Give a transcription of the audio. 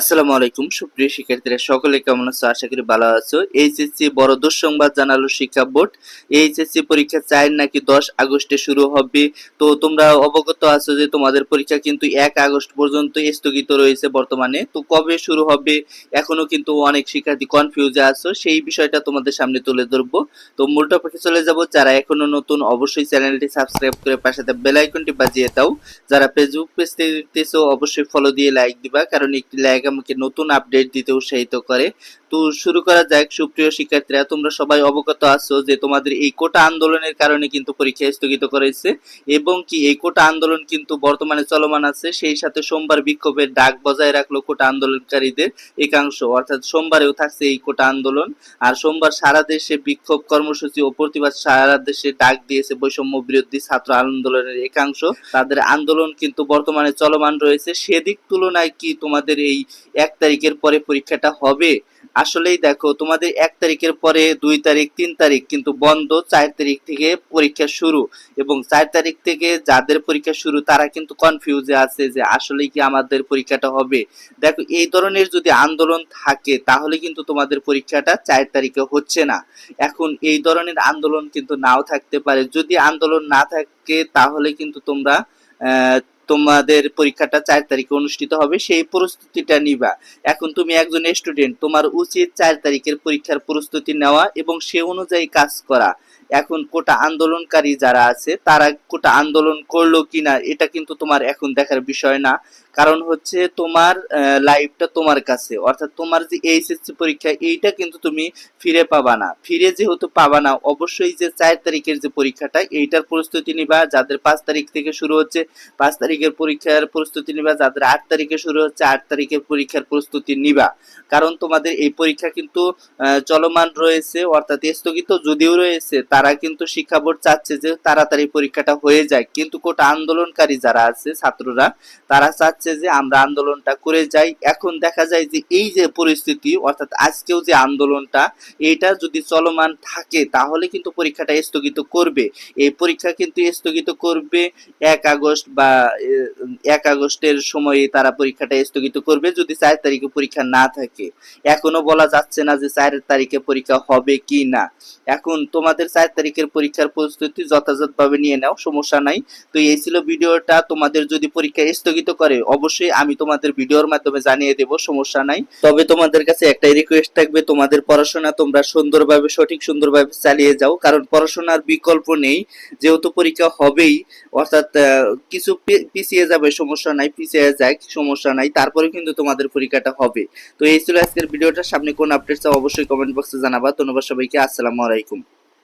আসসালামু আলাইকুম, সুপ্রিয় শিক্ষার্থীরা, সকলে কেমন আছো? আশা করি ভালো আছো। এইচএসসি বড় দুঃসংবাদ জানালো শিক্ষা বোর্ড। এইচএসসি পরীক্ষা চার নাকি দশ আগস্টে শুরু হবে। তো তোমরা অবগত আছো যে তোমাদের পরীক্ষা কিন্তু এক আগস্ট পর্যন্ত স্থগিত রয়েছে বর্তমানে। তো কবে শুরু হবে? এখনও কিন্তু অনেক শিক্ষার্থী কনফিউজে আছো। সেই বিষয়টা তোমাদের সামনে তুলে ধরবো। তো মূল টপিকে চলে যাব। যারা এখনও নতুন, অবশ্যই চ্যানেলটি সাবস্ক্রাইব করে পাশে বেল আইকনটি বাজিয়ে দাও। যারা ফেসবুক পেজ দেখতেছো, অবশ্যই ফলো দিয়ে লাইক দিবা। কারণ একটি লাইক আমাকে নতুন আপডেট দিতে উৎসাহিত করে। তো শুরু করা যাক। সুপ্রিয় শিক্ষার্থীরা, তোমরা সবাই অবগত আছো যে তোমাদের এই কোটা আন্দোলনের কারণে কিন্তু পরীক্ষা স্থগিত করেছে এবং কি এই কোটা আন্দোলন কিন্তু বর্তমানে চলমান আছে। সেই সাথে সোমবার বিক্ষোভের ডাক বজায় রাখল কোটা আন্দোলনকারীদের একাংশ। অর্থাৎ সোমবারেও থাকছে এই কোটা আন্দোলন। আর সোমবার সারা দেশে বিক্ষোভ কর্মসূচি ও প্রতিবাদ সারা দেশে ডাক দিয়েছে বৈষম্য বিরোধী ছাত্র আন্দোলনের একাংশ। তাদের আন্দোলন কিন্তু বর্তমানে চলমান রয়েছে। সেদিক তুলনায় কি তোমাদের এই এক তারিখের পরে পরীক্ষাটা হবে? আসলেই দেখো, তোমাদের এক তারিখের পরে দুই তারিখ, তিন তারিখ কিন্তু বন্ধ, চার তারিখ থেকে পরীক্ষা শুরু। এবং চার তারিখ থেকে যাদের পরীক্ষা শুরু, তারা কিন্তু কনফিউজে আছে যে আসলে কি আমাদের পরীক্ষাটা হবে। দেখো, এই ধরনের যদি আন্দোলন থাকে, তাহলে কিন্তু তোমাদের পরীক্ষাটা চার তারিখে হচ্ছে না। এখন এই ধরনের আন্দোলন কিন্তু নাও থাকতে পারে। যদি আন্দোলন না থাকে, তাহলে কিন্তু তোমরা তোমাদের পরীক্ষাটা চার তারিখে অনুষ্ঠিত হবে, সেই প্রস্তুতিটা নিবা। এখন তুমি একজন স্টুডেন্ট তোমার উচিত চার তারিখের পরীক্ষার প্রস্তুতি নেওয়া এবং সে অনুযায়ী কাজ করা। এখন কোটা আন্দোলনকারী যারা আছে, তারা কোটা আন্দোলন করল কিনা, এটা কিন্তু তোমার এখন দেখার বিষয় না। কারণ হচ্ছে তোমার লাইফটা তোমার কাছে। অর্থাৎ তোমার যে এইচএসসি পরীক্ষা, এইটা কিন্তু তুমি ফিরে পাবা না। ফিরে যেহেতু পাবা না, অবশ্যই যে চার তারিখের যে পরীক্ষাটা, এইটার প্রস্তুতি নিবা। যাদের পাঁচ তারিখ থেকে শুরু হচ্ছে, পাঁচ তারিখের পরীক্ষার প্রস্তুতি নিবা। যাদের আট তারিখে শুরু হচ্ছে, আট তারিখের পরীক্ষার প্রস্তুতি নিবা। কারণ তোমাদের এই পরীক্ষা কিন্তু চলমান রয়েছে, অর্থাৎ স্থগিত যদিও রয়েছে তারা কিন্তু শিক্ষা বোর্ড চাচ্ছে যে তাড়াতাড়ি পরীক্ষাটা হয়ে যায়। কিন্তু কোটা আন্দোলনকারী যারা আছে, ছাত্ররা, তারা চাচ্ছে যে আমরা আন্দোলনটা করে যাই। এখন দেখা যায় যে এই যে পরিস্থিতি, অর্থাৎ আজকেও যে আন্দোলনটা, এটা যদি চলমান থাকে, তাহলে কিন্তু পরীক্ষাটা স্থগিত করবে। এই পরীক্ষা কিন্তু স্থগিত করবে এক আগস্ট বা এক আগস্টের সময়ে তারা পরীক্ষাটা স্থগিত করবে, যদি চার তারিখে পরীক্ষা না থাকে। এখনও বলা যাচ্ছে না যে চার তারিখে পরীক্ষা হবে কি না এখন তোমাদের চার তারিখের পরীক্ষার প্রস্তুতি যথাযথভাবে নিয়ে নাও, সমস্যা নাই। তো এই ছিল ভিডিওটা, তোমাদের যদি পরীক্ষা স্থগিত করে, অবশ্যই আমি তোমাদের ভিডিওর মাধ্যমে জানিয়ে দেব, সমস্যা নাই। তবে তোমাদের কাছে একটাই রিকোয়েস্ট থাকবে, তোমাদের পড়াশোনা তোমরা সুন্দরভাবে, সঠিক সুন্দরভাবে চালিয়ে যাও, কারণ পড়াশোনার বিকল্প নেই। যেহেতু পরীক্ষা হবেই, অর্থাৎ কিছু পিছিয়ে যাবে, সমস্যা নাই, পিছিয়ে যায় সমস্যা নাই তারপরে কিন্তু তোমাদের পরীক্ষাটা হবে। তো এই ছিল আজকের ভিডিওটা, সামনে কোন আপডেট চাও অবশ্যই কমেন্ট বক্সে জানাবা। ধন্যবাদ সবাইকে, আসসালামু আলাইকুম।